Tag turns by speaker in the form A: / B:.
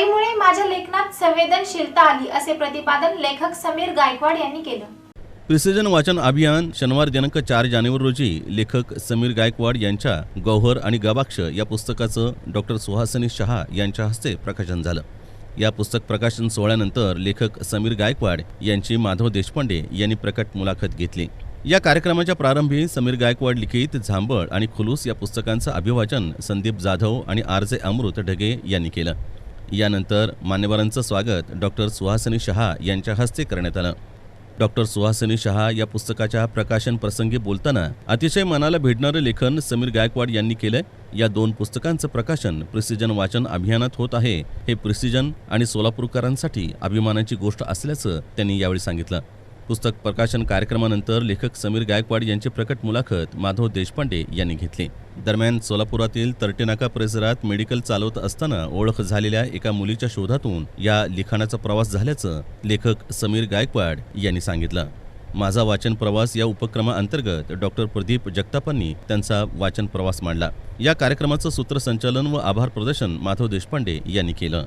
A: आईमुळे माझ्या लेखनात संवेदनशीलता आली असे प्रतिपादन लेखक समीर गायकवाड यांनी केलं.
B: प्रिसिजन वाचन अभियान शनिवार दिनांक चार जानेवारी रोजी लेखक समीर गायकवाड यांच्या गौहर आणि गवाक्ष या पुस्तकाचं डॉक्टर सुहासिनी शहा यांच्या हस्ते प्रकाशन झालं. या पुस्तक प्रकाशन सोहळ्यानंतर लेखक समीर गायकवाड यांची माधव देशपांडे यांनी प्रकट मुलाखत घेतली. या कार्यक्रमाच्या प्रारंभी समीर गायकवाड लिखित झांबळ आणि खुलूस या पुस्तकांचं अभिवाचन संदीप जाधव आणि आर जे अमृत ढगे यांनी केलं. यानंतर मान्यवरांचं स्वागत डॉक्टर सुहासिनी शहा यांच्या हस्ते करण्यात आलं. डॉक्टर सुहासिनी शहा या पुस्तकाच्या प्रकाशन प्रसंगी बोलताना अतिशय मनाला भेटणारं लेखन समीर गायकवाड यांनी केलंय. या दोन पुस्तकांचं प्रकाशन प्रिसिजन वाचन अभियानात होत आहे. हे प्रिसिजन आणि सोलापूरकरांसाठी अभिमानाची गोष्ट असल्याचं त्यांनी यावेळी सांगितलं. पुस्तक प्रकाशन कार्यक्रमानंतर लेखक समीर गायकवाड यांची प्रकट मुलाखत माधव देशपांडे यांनी घेतली. दरम्यान सोलापुरातील तरटेनाका परिसरात मेडिकल चालवत असताना ओळख झालेल्या एका मुलीच्या शोधातून या लिखाणाचा प्रवास झाल्याचं लेखक समीर गायकवाड यांनी सांगितलं. माझा वाचन प्रवास या उपक्रमाअंतर्गत डॉक्टर प्रदीप जगतापांनी त्यांचा वाचन प्रवास मांडला. या कार्यक्रमाचं सूत्रसंचालन व आभार प्रदर्शन माधव देशपांडे यांनी केलं.